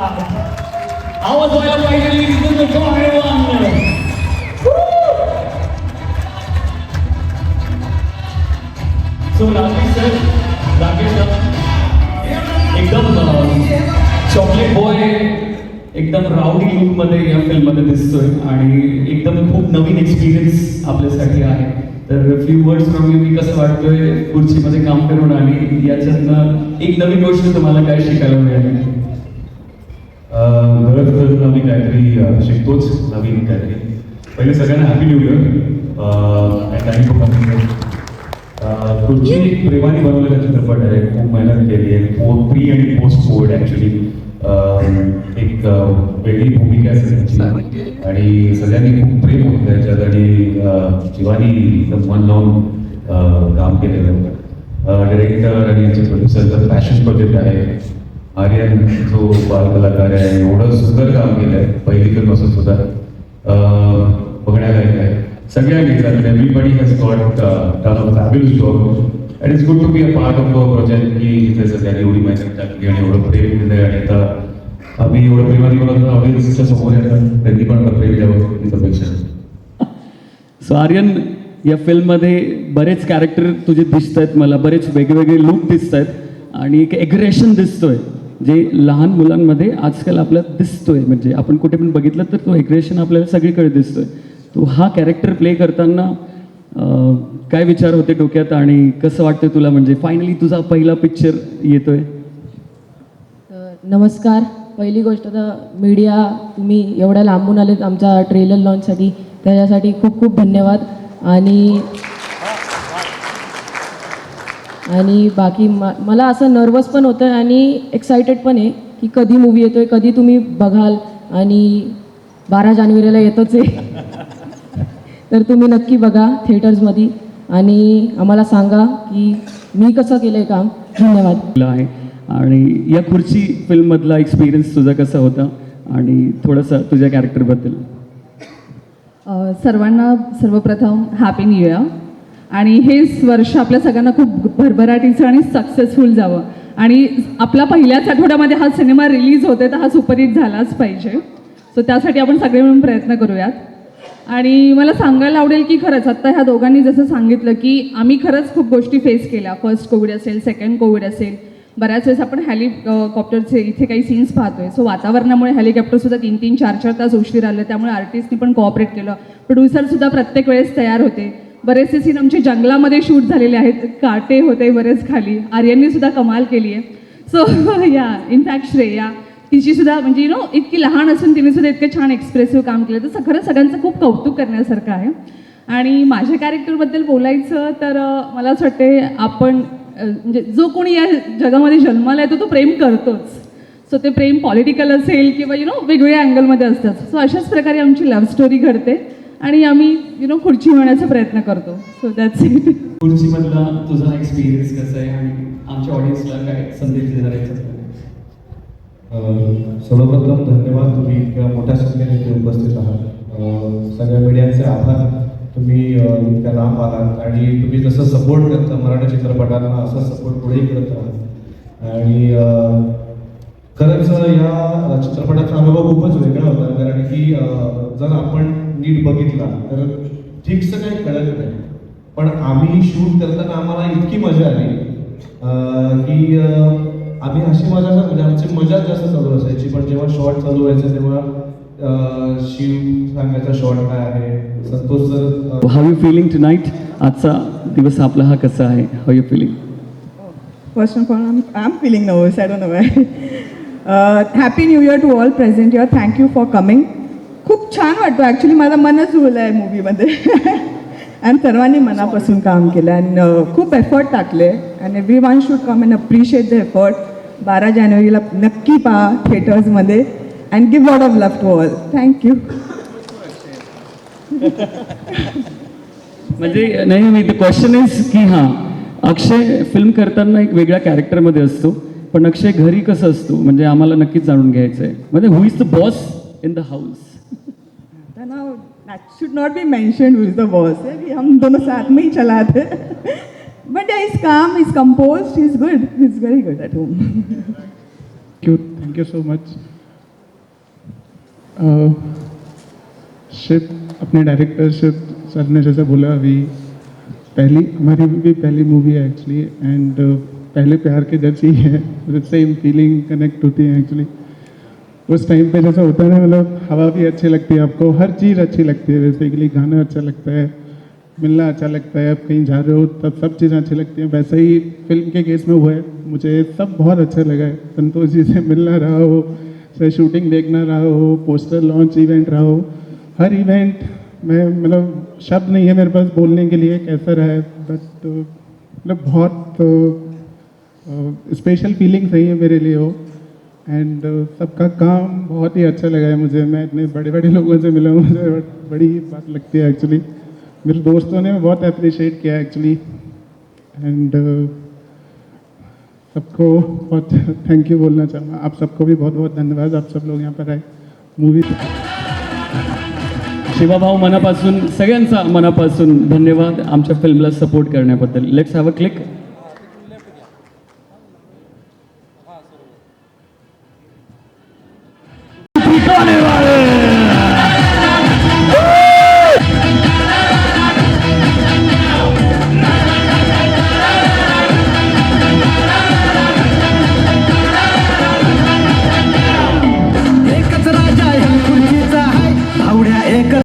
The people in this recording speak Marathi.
आवाज व्हायला पाहिजे राकेश सर राकेश सर. एकदम चॉकलेट बॉय एकदम राऊडी लुकमध्ये या फिल्ममध्ये दिसतोय. आणि एकदम खूप नवीन एक्सपिरियन्स आपल्यासाठी आहे. तर फ्यू वर्ड्स फ्रॉम यू मी कसं वाटतोय खुर्चीमध्ये काम करून आणि याच्यातनं एक नवीन गोष्ट तुम्हाला काय शिकायला मिळाली? दर तर आम्ही काहीतरी शिकतोच नवीन काहीतरी. पहिले सगळ्यांना happy new year and thank for coming खुर्ची प्रेमाने बनवलेला चित्रपट आहे. खूप मेहनत केली आहे. पो प्री आणि पोस्ट कोविड ॲक्च्युली एक वेगळी भूमिका असेल त्यांची. आणि सगळ्यांनी खूप प्रेम होतं त्याच्यात. आणि जीवानी मन लावून काम केलेलं. डिरेक्टर आणि यांचे प्रोड्युसर पॅशन प्रोजेक्ट आहे. आर्यन जो हो बालकलाकार आहे. एवढं सुंदर काम केलं आहे पहिली फिल्म असून सुद्धा बघण्यालायक आहे. सगळ्यांनी everybody has got done a fabulous job and it's good to be a part of a project की जिथे सगळ्यांनी एवढी मेहनत टाकली आणि एवढं प्रेम दिलं आणि आता आम्ही एवढं प्रेमाने बोलत ऑडियन्सच्या समोर येतात त्यांनी पण प्रेम द्यावं हीच अपेक्षा सो आर्यन या फिल्ममध्ये बरेच कॅरेक्टर तुझे दिसत आहेत मला. बरेच वेगवेगळे लुक दिसत आहेत आणि एक एग्रेशन दिसतोय. जे लहान मुलांमध्ये आजकाल आपल्याला दिसतोय म्हणजे आपण कुठे पण बघितलं तर तो एग्रेशन आपल्याला सगळीकडे दिसतोय. तो हा कॅरेक्टर प्ले करताना काय विचार होते डोक्यात आणि कसं वाटतं तुला? म्हणजे फायनली तुझा पहिला पिक्चर येतोय. नमस्कार. पहिली गोष्ट तर मीडिया तुम्ही एवढ्या लांबून आलेत आमच्या ट्रेलर लॉन्चसाठी त्याच्यासाठी खूप खूप धन्यवाद. आणि आणि बाकी म मला असं नर्वस पण होतं आणि एक्सायटेड पण आहे की कधी मूवी येतोय कधी तुम्ही बघाल आणि बारा जानेवारीला येतोच आहे. तर तुम्ही नक्की बघा थिएटर्समध्ये आणि आम्हाला सांगा की मी कसं केलं आहे काम. धन्यवाद. तुला आहे. आणि या खुर्ची फिल्ममधला एक्सपिरियन्स तुझा कसा होता? आणि थोडंसं तुझ्या कॅरेक्टरबद्दल अ, सर्वांना सर्वप्रथम हॅपी न्यू इयर आणि हेच वर्ष आपल्या सगळ्यांना खूप भरभराटीचं आणि सक्सेसफुल जावं. आणि आपला पहिल्याच आठवड्यामध्ये हा सिनेमा रिलीज होते तर हा सुपरहिट झालाच पाहिजे. सो त्यासाठी आपण सगळे मिळून प्रयत्न करूयात. आणि मला सांगायला आवडेल की खरंच आत्ता ह्या दोघांनी जसं सांगितलं की आम्ही खरंच खूप गोष्टी फेस केल्या. फर्स्ट कोविड असेल सेकंड कोविड असेल. बऱ्याच वेळेस आपण हेलिकॉप्टरचे इथे काही सीन्स पाहतोय. सो वातावरणामुळे हेलिकॉप्टरसुद्धा तीन तीन चार चार तास उशीर आलं. त्यामुळे आर्टिस्टनी पण कॉपरेट केलं. प्रोड्युसरसुद्धा प्रत्येक वेळेस तयार होते. बरेचसे सीन आमचे जंगलामध्ये शूट झालेले आहेत. काटे होते बरेच खाली. आर्यननी सुद्धा कमाल केली आहे. सो या इनफॅक्ट श्रेया तिची सुद्धा म्हणजे यु नो इतकी लहान असून तिने सुद्धा इतकं छान एक्सप्रेसिव्ह काम केलं. तर खरं सगळ्यांचं खूप कौतुक करण्यासारखं आहे. आणि माझ्या कॅरेक्टरबद्दल बोलायचं तर मला असं वाटते आपण म्हणजे जो कोणी या जगामध्ये जन्माला येतो तो प्रेम करतोच. सो ते प्रेम पॉलिटिकल असेल किंवा यु नो वेगवेगळ्या अँगलमध्ये असतात. सो अशाच प्रकारे आमची लव्ह स्टोरी घडते. आणि आम्ही यु नो खुर्ची मिळवण्याचा प्रयत्न करतो. सो दॅट्स इट खुर्चीमधला तुझा एक्सपिरियन्स कसा आहे आणि आमच्या ऑडियन्सला काय संदेश देणार आहे? सर्वप्रथम धन्यवाद तुम्ही इतक्या मोठ्या संख्येने इथे उपस्थित आहात. सगळ्या मीडियाचे आभार. तुम्ही इतक्या लांब आहात आणि तुम्ही जसं सपोर्ट करता मराठी चित्रपटांना असं सपोर्ट पुढेही करत राहा आणि खरंच या चित्रपटाचा अनुभव खूपच वेगळा होता. कारण की जर आपण नीट बघितला तर ठीकसं काही कळत नाही पण आम्ही शूट करताना आम्हाला इतकी मजा आली की आम्ही अशी मजा म्हणजे आमची मजा जास्त चालू असायची पण जेव्हा शॉर्ट चालू व्हायचं तेव्हा शिव सांगायचा शॉर्ट काय आहे Santosh sir how you feeling tonight आजचा दिवस आपला हा कसा आहे how you feeling First of all, I'm, I'm feeling nervous. I don't know why. Uh, happy New Year to all present here. Thank you for coming. खूप छान वाटतो. ॲक्च्युली माझा मनच जुळलं आहे मूवीमध्ये आणि सर्वांनी मनापासून काम केलं आणि खूप एफर्ट टाकले. And every one should come and appreciate the effort बारा जानेवारीला नक्की पहा थिएटर्समध्ये and give lot of love to all thank you म्हणजे नाही मी क्वेश्चन इज की हां अक्षय फिल्म करताना एक वेगळ्या कॅरेक्टरमध्ये असतो. पण अक्षय घरी कसं असतो? म्हणजे आम्हाला नक्कीच जाणून घ्यायचं आहे म्हणजे who is the boss in the house should not be mansion who the boss है हम दोनों साथ में ही चलाते बट इज़ काम is compose is good is very good at home thank you so much ship अपने डायरेक्टर शिप सर ने जैसा बोला अभी, पहली, हमारी भी पहली मूवी है एक्चुअली एंड uh, पहले प्यार के जैसी है सेम फीलिंग कनेक्ट होती है एक्चुअली उस टाइम पे जैसा होता है ना मतलब हवा भी अच्छी लगती है आपको, हर चीज़ अच्छी लगती है बेसिकली गाना अच्छा लगता है, मिलना अच्छा लगता है, आप कहीं जा रहे हो, तब सब चीज़ें अच्छी लगती हैं। वैसे ही फ़िल्म के केस में हुआ है, मुझे सब बहुत अच्छा लगा है। संतोष जी से मिलना रहा हो चाहे शूटिंग देखना रहा हो पोस्टर लॉन्च इवेंट रहा हो, हर इवेंट में मतलब शब्द नहीं है मेरे पास बोलने के लिए कैसा रहा है बट मतलब बहुत स्पेशल फीलिंग सही है मेरे लिए वो एंड uh, सबका काम बहुत ही अच्छा लगा है मुझे। मैं इतने बड़े बड़े लोगों से मिला हूँ मुझे बड़ी ही बात लगती है एक्चुअली मेरे दोस्तों ने बहुत अप्रिशिएट किया एक्चुअली एंड uh, सबको बहुत थैंक यू बोलना चाहूँगा। आप सबको भी बहुत बहुत धन्यवाद। आप सब लोग यहाँ पर आए। मूवी शिवाभाऊ मनापासून सगळ्यांचा मनापासून धन्यवाद आमच्या फिल्मला सपोर्ट करण्याबद्दल. Let's have a click